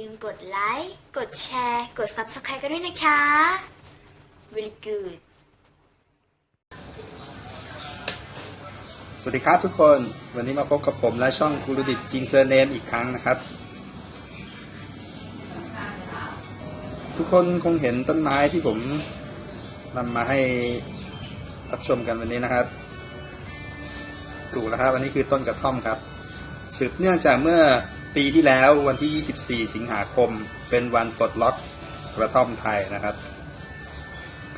ลืมกดไลค์ กดแชร์ กด Subscribe กันด้วยนะคะ Very good สวัสดีครับทุกคน วันนี้มาพบกับผมและช่องกูรูดิตจิงเซอร์เนมอีกครั้งนะครับ ทุกคนคงเห็นต้นไม้ที่ผมนำมาให้รับชมกันวันนี้นะครับ ถูกแล้วครับ อันนี้คือต้นกระท่อมครับ สืบเนื่องจากเมื่อ ปีที่แล้ววันที่ 24 สิงหาคม เป็นวันปลดล็อกกระท่อมไทยนะครับ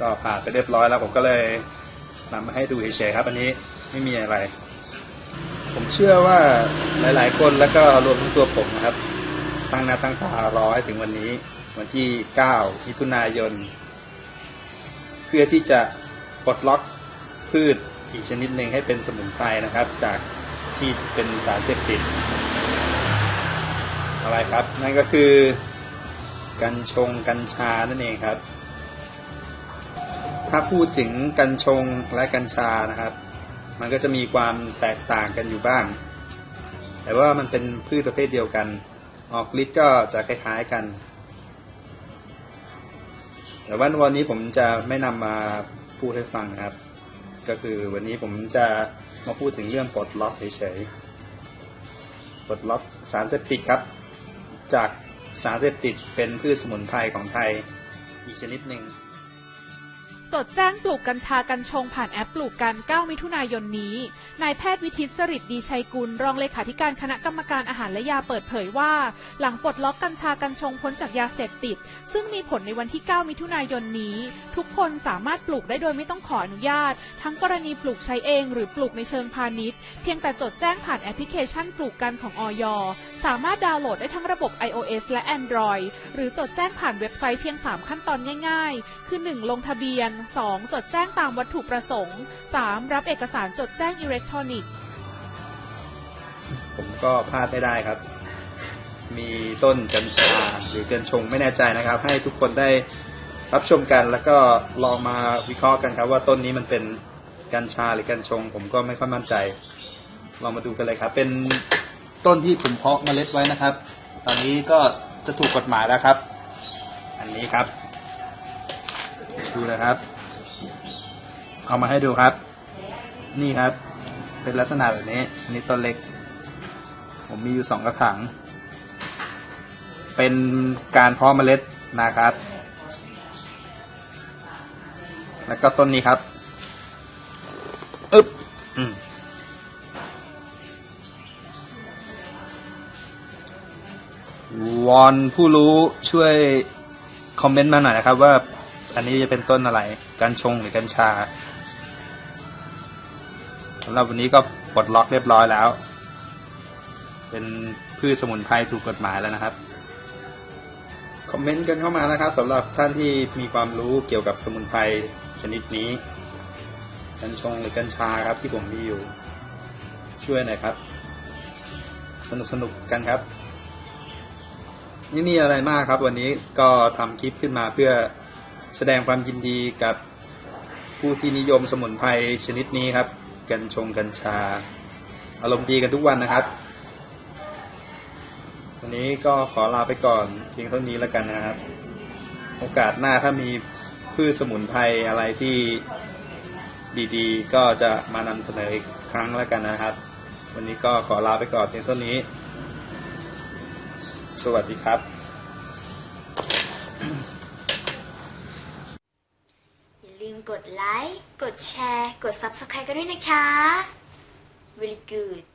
ก็ผ่านไปเรียบร้อยแล้วผมก็เลยนำมาให้ดูเฉยๆครับ อันนี้ไม่มีอะไร ผมเชื่อว่าหลายๆคนแล้วก็รวมทั้งตัวผมนะครับ ตั้งหน้าตั้งตารอให้ถึงวันนี้ วันที่ 9 มิถุนายน เพื่อที่จะปลดล็อกพืชอีกชนิดหนึ่งให้เป็นสมุนไพรนะครับ จากที่เป็นสารเสพติด อะไรครับนั่นก็คือกัญชงกัญชานั่นเองครับ ถ้าพูดถึงกัญชงและกัญชานะครับ มันก็จะมีความแตกต่างกันอยู่บ้าง แต่ว่ามันเป็นพืชประเภทเดียวกัน ออกฤทธิ์ก็จะคล้ายๆกัน แต่ว่าวันนี้ผมจะไม่นำมาพูดให้ฟังนะครับ ก็คือวันนี้ผมจะมาพูดถึงเรื่องปลดล็อกเฉยๆปลดล็อกสารเสพติดครับ จากสารเสพติดเป็นพืชสมุนไพรของไทยอีกชนิดหนึ่ง จดแจ้งปลูกกัญชากัญชงผ่านแอปปลูกกัน 9 มิถุนายนนี้ นายแพทย์วิทิตสริตดีชัยกุล รองเลขาธิการคณะกรรมการอาหารและยาเปิดเผยว่า หลังปลดล็อกกัญชากัญชงพ้นจากยาเสพติด ซึ่งมีผลในวันที่ 9 มิถุนายนนี้ ทุกคนสามารถปลูกได้โดยไม่ต้องขออนุญาต ทั้งกรณีปลูกใช้เอง หรือปลูกในเชิงพาณิชย์ เพียงแต่จดแจ้งผ่านแอปพลิเคชันปลูกกันของออยสามารถดาวน์โหลดได้ทั้งระบบ iOS และ Android หรือจดแจ้งผ่านเว็บไซต์เพียง 3 ขั้นตอนง่าย ๆ คือ 1 ลงทะเบียน2 จดแจ้งตามวัตถุประสงค์ 3 รับเอกสารจดแจ้งอิเล็กทรอนิกส์ ผมก็พลาดไม่ได้ครับ มีต้นกัญชาหรือกัญชงไม่แน่ใจนะครับ ให้ทุกคนได้รับชมกันแล้วก็ลองมาวิเคราะห์กันครับ ว่าต้นนี้มันเป็นกัญชาหรือกัญชง ผมก็ไม่ค่อยมั่นใจ ลองมาดูกันเลยครับ เป็นต้นที่ผมเพาะเมล็ดไว้นะครับ ตอนนี้ก็จะถูกกฎหมายแล้วครับ อันนี้ครับ ดูนะครับ เอามาให้ดูครับ นี่ครับ เป็นลักษณะแบบนี้ อันนี้ต้นเล็ก ผมมีอยู่สองกระถาง เป็นการเพาะเมล็ดนะครับ แล้วก็ต้นนี้ครับอึ๊บอืมวอนผู้รู้ช่วยคอมเมนต์มาหน่อยนะครับว่าอันนี้จะเป็นต้นอะไร กัญชงหรือกัญชา สำหรับวันนี้ก็ปลดล็อกเรียบร้อยแล้ว เป็นพืชสมุนไพรถูกกฎหมายแล้วนะครับ คอมเมนต์กันเข้ามานะครับสำหรับท่านที่มีความรู้เกี่ยวกับสมุนไพรชนิดนี้ กัญชงหรือกัญชาครับที่ผมมีอยู่ ช่วยหน่อยครับ สนุกสนุกกันครับไม่มีอะไรมากครับ วันนี้ก็ทำคลิปขึ้นมาเพื่อแสดงความยินดีกับผู้ที่นิยมสมุนไพรชนิดนี้ครับ กัญชงกัญชา อารมณ์ดีกันทุกวันนะครับ วันนี้ก็ขอลาไปก่อนเพียงเท่านี้แล้วกันนะครับ โอกาสหน้าถ้ามีพืชสมุนไพรอะไรที่ดีๆ ก็จะมานำเสนออีกครั้งแล้วกันนะครับ วันนี้ก็ขอลาไปก่อนเพียงเท่านี้ สวัสดีครับ มกดไลค์ กดแชร์ กด Subscribe กันด้วยนะคะ Very good